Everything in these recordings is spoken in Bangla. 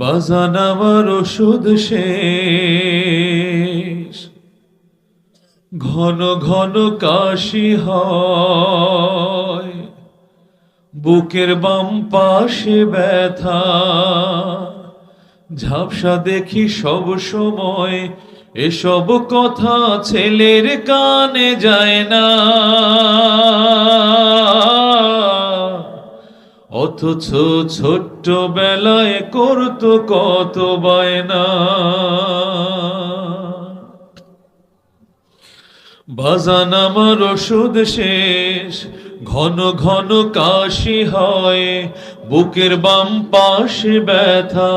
বাজান আমার ওষুধ শেষ। ঘন ঘন কাশি হয়, বুকের বাম পাশে ব্যথা। ঝাপসা দেখি সব সময় এসব কথা ছেলের কানে যায় না। অথচ ছোট্ট বেলায় করতো কত বায়না। বাজান আমার ওষুধ শেষ, ঘন ঘন কাশি হয়, বুকের বাম পাশে ব্যথা,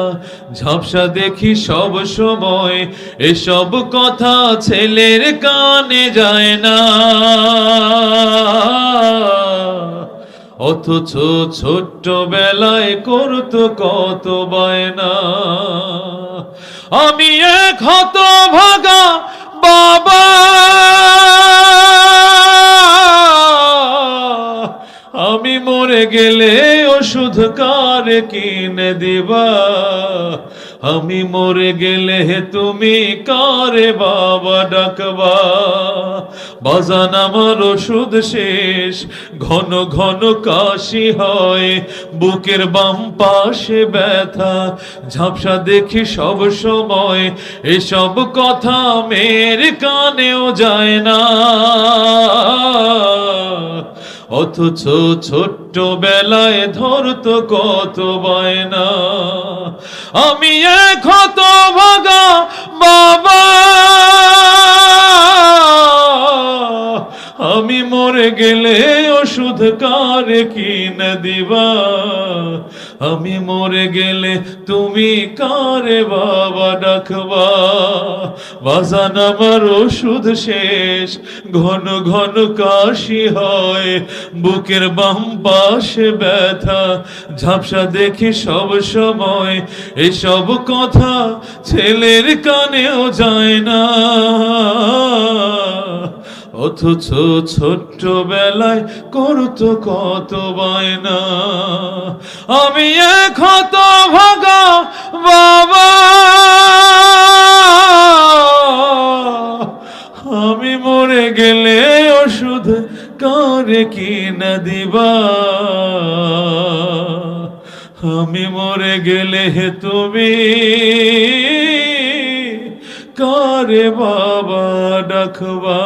ঝাপসা দেখি সব সময়, এসব কথা ছেলের কানে যায় না। অথচ ছোট্ট বেলায় করতো কত বায়না। আমি এক হত ভাগা বাবা। আমি মরে গেলে ওষুধ কার কিনে দিবা? আমি মরে গেলে হে তুমি কারে বাবা ডাকবা? বাজান আমার ওষুধ শেষ, ঘন ঘন কাশি হয়, বুকের বাম পাশে ব্যথা, ঝাপসা দেখি সব সময়, এসব কথা মেয়ের কানেও যায় না। অথচ ছোট্ট বেলায় ধরতো কত বায়না। আমি এক হত ভাগা ওষুধ কার কিনে দিবা? আমি মরে গেলে তুমি কারে বাবা ডাকবা? বাজান আমার ওষুধ শেষ, ঘন ঘন কাশি হয়। বুকের বাম পাশে ব্যথা, ঝাপসা দেখি সব সময়। এসব কথা ছেলের কানেও যায় না। অথচ ছোট্ট বেলায় করতো কত বায়না। আমি এক হত ভাগা বাবা। আমি মরে গেলে ওষুধ কারে কিনা দিবা? আমি মরে গেলে তুমি রে বাবা ডাকবা